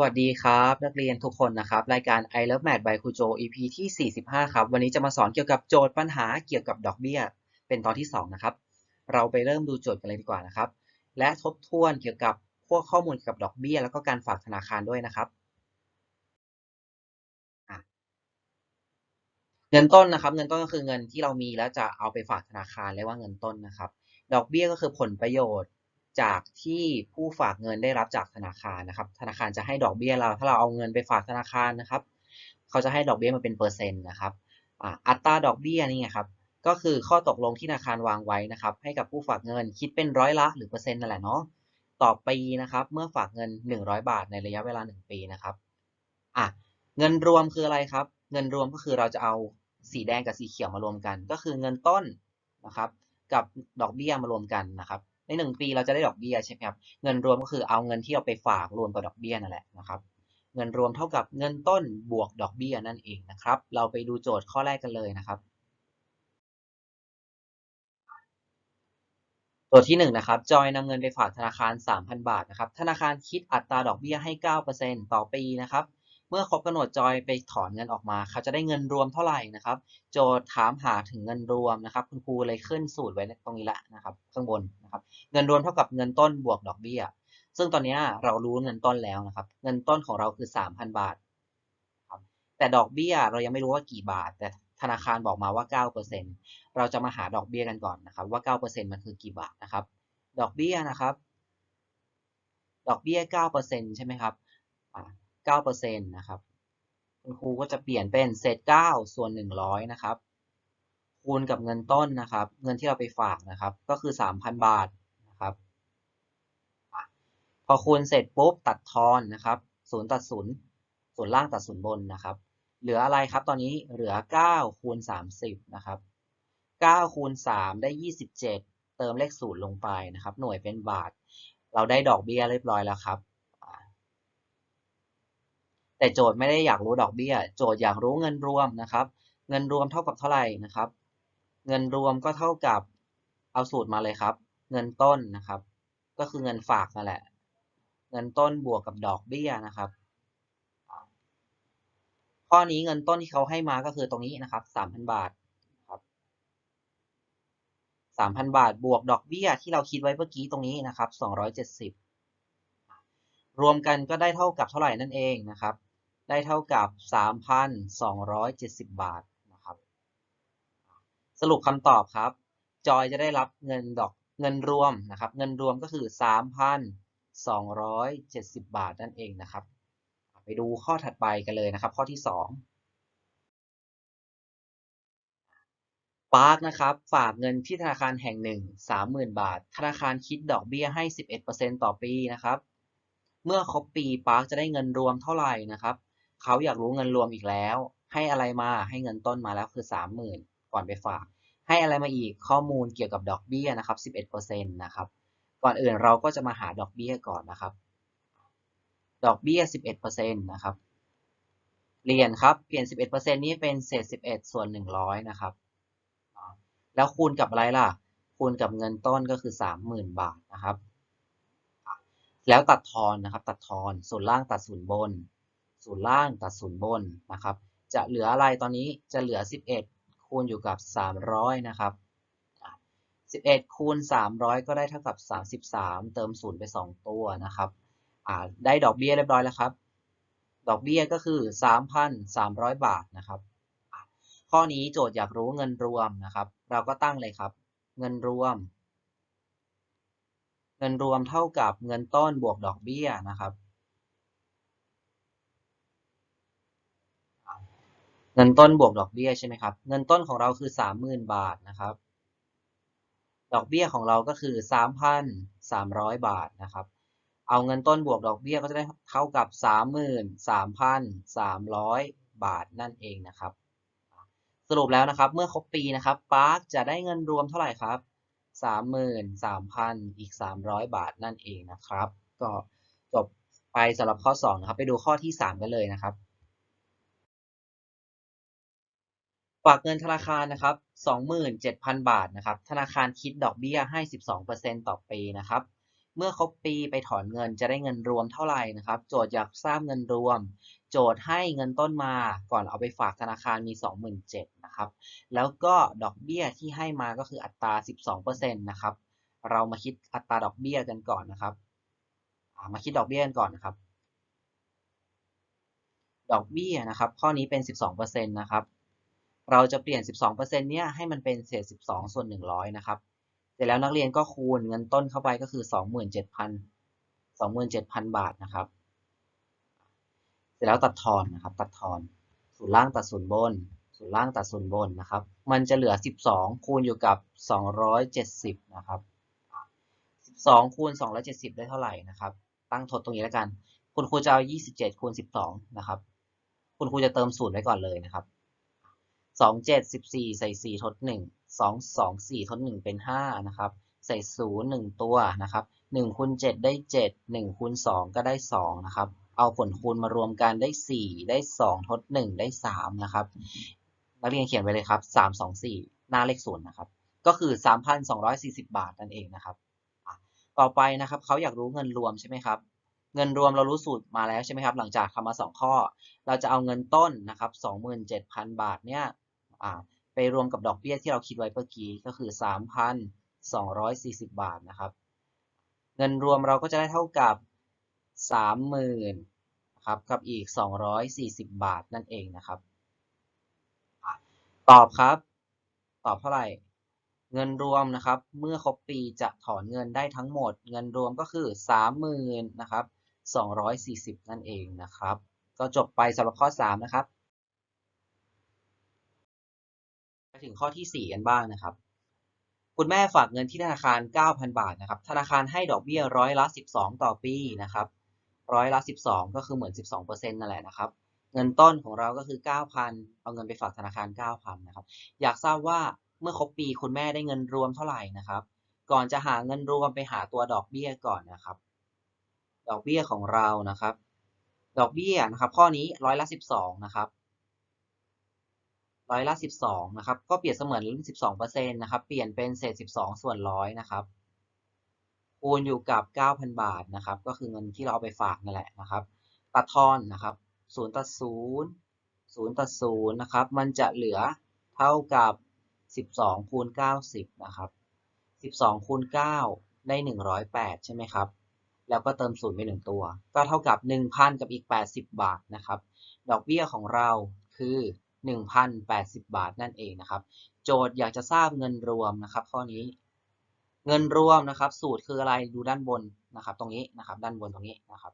สวัสดีครับ นักเรียนทุกคนนะครับ รายการ I Love Math by ครูโจ EP ที่ 45 ครับ วันนี้จะมาสอนเกี่ยวกับโจทย์ปัญหาเกี่ยวกับดอกเบี้ย เป็นตอนที่ 2 นะครับ เราไปเริ่มดูโจทย์กันเลยดีกว่านะครับ และทบทวนเกี่ยวกับพวกข้อมูลเกี่ยวกับดอกเบี้ย แล้วก็การฝากธนาคารด้วยนะครับเงินต้นนะครับ เงินต้นก็คือเงินที่เรามีแล้วจะเอาไปฝากธนาคารเรียกว่าเงินต้นนะครับ ดอกเบี้ยก็คือผลประโยชน์ จากที่ผู้ฝากเงินได้รับจากธนาคารนะครับ ธนาคารจะให้ดอกเบี้ยเรา ถ้าเราเอาเงินไปฝากธนาคารนะครับ เขาจะให้ดอกเบี้ยมาเป็นเปอร์เซ็นต์นะครับอัตราดอกเบี้ยนี่ไงครับ ก็คือข้อตกลงที่ธนาคารวางไว้นะครับ ให้กับผู้ฝากเงินคิดเป็นร้อยละหรือเปอร์เซ็นต์นั่นแหละเนาะ ต่อปีนะครับ เมื่อฝากเงิน 100 บาทในระยะเวลา 1 ปีนะครับ อะ เงินรวมคืออะไรครับ เงินรวมก็คือเราจะเอาสีแดงกับสีเขียวมารวมกัน ก็คือเงินต้นนะครับ กับดอกเบี้ยมารวมกันนะครับ ในหนึ่งปีเราจะได้ดอกเบี้ยใช่ไหมครับเงินรวมก็คือเอาเงินที่เราไปฝากรวมกับดอกเบี้ยนั่นแหละนะครับเงินรวมเท่ากับเงินต้นบวกดอกเบี้ยนั่นเองนะครับ เราไปดูโจทย์ข้อแรกกันเลยนะครับตัวที่1นงนะครับจอยนำเงินไปฝากธนาคาร 3,000 บาทนะครับธนาคารคิดอัตราดอกเบี้ยให้ 9%ต่อปีนะครับ เมื่อครบกำหนดจอยไปถอนเงินออกมาเขาจะได้เงินรวมเท่าไหร่นะครับ โจทย์ถามหาถึงเงินรวมนะครับ คุณครูเลยขึ้นสูตรไว้ตรงนี้ละนะครับ ข้างบนนะครับ เงินรวมเท่ากับเงินต้นบวกดอกเบี้ย ซึ่งตอนนี้เรารู้เงินต้นแล้วนะครับ เงินต้นของเราคือ 3,000 บาทครับแต่ดอกเบี้ยเรายังไม่รู้ว่ากี่บาท แต่ธนาคารบอกมาว่า 9%เราจะมาหาดอกเบี้ยกันก่อนนะครับ ว่า 9%มันคือกี่บาทนะครับ ดอกเบี้ยนะครับ ดอกเบี้ย 9%ใช่ไหมครับ 9%นะครับคุณครูก็จะเปลี่ยนเป็นเศษ 9 ส่วน 100 นะครับ คูณกับเงินต้นนะครับ เงินที่เราไปฝากนะครับ ก็คือ 3,000 บาทนะครับ พอคูณเสร็จปุ๊บตัดทอนนะครับศูนย์ตัดศูนย์ส่วนล่างตัดศูนย์บนนะครับ เหลืออะไรครับตอนนี้เหลือ 9 คูณ 30 นะครับ9คูณ3ได้ 27 เติมเลขศูนย์ลงไปนะครับ หน่วยเป็นบาท เราได้ดอกเบี้ยเรียบร้อยแล้วครับ แต่โจทย์ไม่ได้อยากรู้ดอกเบี้ย โจทย์อยากรู้เงินรวมนะครับ เงินรวมเท่ากับเท่าไหร่นะครับ เงินรวมก็เท่ากับเอาสูตรมาเลยครับ เงินต้นนะครับ ก็คือเงินฝากนั่นแหละ เงินต้นบวกกับดอกเบี้ยนะครับ ข้อนี้เงินต้นที่เขาให้มาก็คือตรงนี้นะครับ3,000บาทครับ3,000บาทบวกดอกเบี้ยที่เราคิดไว้เมื่อกี้ตรงนี้นะครับ270รวมกันก็ได้เท่ากับเท่าไหร่นั่นเองนะครับ ได้เท่ากับ 3,270 บาทนะครับ สรุปคำตอบครับ จอยจะได้รับเงินดอกเงินรวมนะครับ เงินรวมก็คือ 3,270 บาทนั่นเองนะครับ ไปดูข้อถัดไปกันเลยนะครับ ข้อที่ 2 ปาร์คนะครับ ฝากเงินที่ธนาคารแห่งหนึ่ง 30,000 บาท ธนาคารคิดดอกเบี้ยให้ 11%ต่อปีนะครับ เมื่อครบปีปาร์คจะได้เงินรวมเท่าไหร่นะครับ เขาอยากรู้เงินรวมอีกแล้ว ให้อะไรมาให้เงินต้นมาแล้วคือ 30,000 ก่อนไปฝาก ให้อะไรมาอีกข้อมูลเกี่ยวกับดอกเบี้ยนะครับ 11%นะครับก่อนอื่นเราก็จะมาหาดอกเบี้ยก่อนนะครับ ดอกเบี้ย 11%นะครับเปลี่ยนครับเปลี่ยน 11%นี้เป็นเศษ 11 ส่วน 100 นะครับ แล้วคูณกับอะไรล่ะ คูณกับเงินต้นก็คือ 30,000 บาทนะครับ แล้วตัดทอนนะครับ ตัดทอนส่วนล่างตัดศูนย์บน ส่วนล่างตัดศูนย์บนนะครับ จะเหลืออะไรตอนนี้จะเหลือ 11 คูณอยู่กับ 300 นะครับ 11 คูณ 300 ก็ได้เท่ากับ 33 เติมศูนย์ไป 2 ตัวนะครับได้ดอกเบี้ยเรียบร้อยแล้วครับ ดอกเบี้ยก็คือ 3,300 บาทนะครับข้อนี้โจทย์อยากรู้เงินรวมนะครับ เราก็ตั้งเลยครับ เงินรวม เงินรวมเท่ากับเงินต้นบวกดอกเบี้ยนะครับ เงินต้นบวกดอกเบี้ยใช่ไหมครับ เงินต้นของเราคือ30,000บาทนะครับ ดอกเบี้ยของเราก็คือ3,300บาทนะครับ เอาเงินต้นบวกดอกเบี้ยก็จะได้เท่ากับ33,300บาทนั่นเองนะครับ สรุปแล้วนะครับ เมื่อครบปีนะครับปาร์คจะได้เงินรวมเท่าไหร่ครับ33,000อีก300บาทนั่นเองนะครับ ก็จบไปสำหรับข้อ2นะครับ ไปดูข้อที่3กันเลยนะครับ ฝากเงินธนาคารนะครับ27,000 บาทนะครับ ธนาคารคิดดอกเบี้ยให้ 12%ต่อปีนะครับ เมื่อครบปีไปถอนเงินจะได้เงินรวมเท่าไหร่นะครับ โจทย์อยากทราบเงินรวม โจทย์ให้เงินต้นมาก่อนเอาไปฝากธนาคารมี 27,000นะครับ แล้วก็ดอกเบี้ยที่ให้มาก็คืออัตรา 12%นะครับ เรามาคิดอัตราดอกเบี้ยกันก่อนนะครับ มาคิดดอกเบี้ยกันก่อนนะครับ ดอกเบี้ยนะครับ ข้อนี้เป็น 12%นะครับ เราจะเปลี่ยน 12%เนี่ยให้มันเป็นเศษ 12 ส่วน 100 นะครับ เสร็จแล้วนักเรียนก็คูณเงินต้นเข้าไปก็คือ 27,000 27,000 บาทนะครับ เสร็จแล้วตัดทอนนะครับ ตัดทอนศูนย์ล่างตัดศูนย์บนศูนย์ล่างตัดศูนย์บนนะครับ มันจะเหลือ 12 คูณอยู่กับ 270 นะครับ 12 คูณ 270 ได้เท่าไหร่นะครับ ตั้งทดตรงนี้แล้วกัน คุณครูจะเอา 27 คูณ 12 นะครับ คุณครูจะเติมศูนย์ไว้ก่อนเลยนะครับ 2 7 14ใส่4ทด1 2 2 4ทด1เป็น5นะครับ ใส่0 1ตัวนะครับ1คูณ7ได้7 1คูณ2ก็ได้2นะครับ เอาผลคูณมารวมกันได้4ได้2ทด1ได้3นะครับ นักเรียนเขียนไว้เลยครับ3 2 4หน้าเลขศูนย์นะครับ ก็คือ3,240บาทนั่นเองนะครับ ต่อไปนะครับเขาอยากรู้เงินรวมใช่ไหมครับเงินรวมเรารู้สูตรมาแล้วใช่ไหมครับ หลังจากทำมา 2 ข้อ เราจะเอาเงินต้นนะครับ 27,000 บาทเนี่ย ไปรวมกับดอกเบี้ยที่เราคิดไว้เมื่อกี้ก็คือ 3,240 บาทนะครับ เงินรวมเราก็จะได้เท่ากับ 30,000นครับกับอีก 240 บาทนั่นเองนะครับ ตอบครับ ตอบเท่าไหร่ เงินรวมนะครับ เมื่อครบปีจะถอนเงินได้ทั้งหมด เงินรวมก็คือ 30,000นะครับ240 นั่นเองนะครับ ก็จบไปสำหรับข้อ 3 นะครับ ไปถึงข้อที่ 4 กันบ้างนะครับ คุณแม่ฝากเงินที่ธนาคาร 9,000 บาทนะครับ ธนาคารให้ดอกเบี้ยร้อยละ 12 ต่อปีนะครับ ร้อยละ 12 ก็คือเหมือน 12%นั่นแหละนะครับ เงินต้นของเราก็คือ 9,000 เอาเงินไปฝากธนาคาร 9,000 นะครับ อยากทราบว่าเมื่อครบปีคุณแม่ได้เงินรวมเท่าไหร่นะครับ ก่อนจะหาเงินรวมไปหาตัวดอกเบี้ยก่อนนะครับ ดอกเบี้ยของเรานะครับ ดอกเบี้ยนะครับ ข้อนี้ร้อยละ 12 นะครับ ร้อยละ 12 นะครับ ก็เปรียบเสมือน 12%นะครับ เปลี่ยนเป็นเศษ 12 ส่วนร้อยนะครับคูณอยู่กับ 9,000 บาทนะครับ ก็คือเงินที่เราเอาไปฝากนั่นแหละนะครับ ตัดทอนนะครับ0ตัด0 0ตัด0นะครับ มันจะเหลือเท่ากับ 12คูณ90 นะครับ 12คูณ9ได้ 108 ใช่ไหมครับ แล้วก็เติม0ไป1ตัว ก็เท่ากับ 1,000 กับอีก 80 บาทนะครับ ดอกเบี้ยของเราคือ 1,080 บาทนั่นเองนะครับ โจทย์อยากจะทราบเงินรวมนะครับ ข้อนี้ เงินรวมนะครับ สูตรคืออะไรดูด้านบนนะครับ ตรงนี้นะครับ ด้านบนตรงนี้นะครับ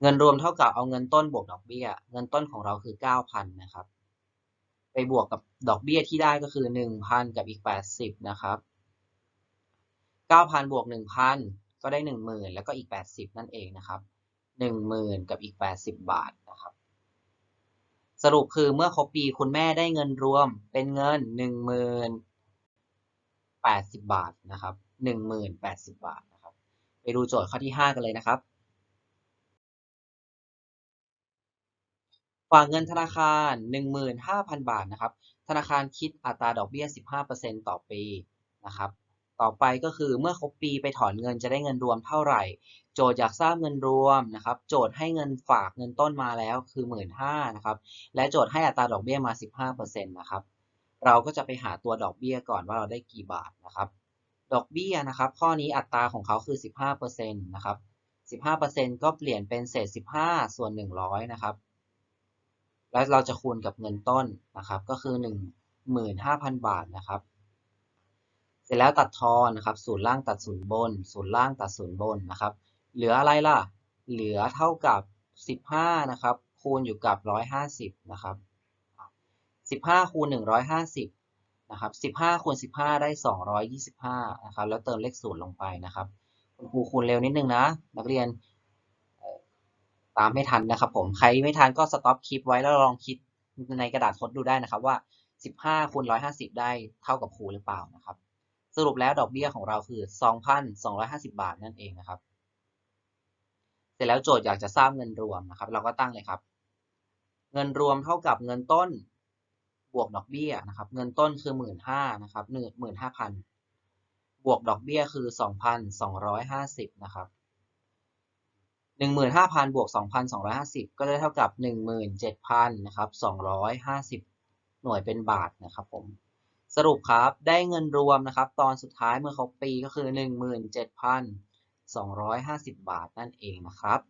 เงินรวมเท่ากับเอาเงินต้นบวกดอกเบี้ย เงินต้นของเราคือ 9,000 นะครับ ไปบวกกับดอกเบี้ยที่ได้ก็คือ 1,000 กับอีก 80 นะครับ 9,000 บวก 1,000 ก็ได้ 10,000 แล้วก็อีก 80 นั่นเองนะครับ 10,000 กับอีก 80 บาทนะครับ รุปคือเมื่อครบปีคุณแม่ได้เงินรวมเป็นเงิน10,080บาทนะครับ10,080บาทนะครับ ไปดูโจทย์ข้อที่5กันเลยนะครับ ฝากเงินธนาคาร15,000บาทนะครับ ธนาคารคิดอัตราดอกเบี้ย15%ต่อปีนะครับ ต่อไปก็คือเมื่อครบปีไปถอนเงินจะได้เงินรวมเท่าไหร่ โจทย์อยากทราบเงินรวมนะครับ โจทย์ให้เงินฝากเงินต้นมาแล้วคือ 15,000นะครับ และโจทย์ให้อัตราดอกเบี้ยมา 15%นะครับ เราก็จะไปหาตัวดอกเบี้ยก่อนว่าเราได้กี่บาทนะครับ ดอกเบี้ยนะครับ ข้อนี้อัตราของเขาคือ 15%นะครับ 15%ก็เปลี่ยนเป็นเศษ 15 ส่วน 100 นะครับ แล้วเราจะคูณกับเงินต้นนะครับ ก็คือ 15,000 บาทนะครับ เสร็จแล้วตัดทอนนะครับศูนย์ล่างตัดศูนย์บนศูนย์ล่างตัดศูนย์บนนะครับ เหลืออะไรล่ะ เหลือเท่ากับ 15 นะครับ คูณอยู่กับ 150 นะครับ 15 คูณ 150 นะครับ 15 คูณ 15 ได้ 225 นะครับ แล้วเติมเลขศูนย์ลงไปนะครับคุณครูคูณเร็วนิดนึงนะ นักเรียนตามไม่ทันนะครับผม ใครไม่ทันก็สต็อปคลิปไว้แล้วลองคิดในกระดาษทดดูได้นะครับว่า 15คูณ150 ได้เท่ากับครูหรือเปล่านะครับ สรุปแล้วดอกเบี้ยของเราคือ 2,250 บาทนั่นเองนะครับ เสร็จแล้วโจทย์อยากจะทราบเงินรวมนะครับ เราก็ตั้งเลยครับ เงินรวมเท่ากับเงินต้นบวกดอกเบี้ยนะครับ เงินต้นคือ 1 5ื่นนะครับ15,000บวกดอกเบี้ยคือ 2,250นะครับ15,000บวก2,250 ก็ได้เท่ากับ 17,000นะครับ250 หน่วยเป็นบาทนะครับผม สรุปครับได้เงินรวมนะครับ ตอนสุดท้ายเมื่อครบปีก็คือ 17,250 บาทนั่นเองนะครับ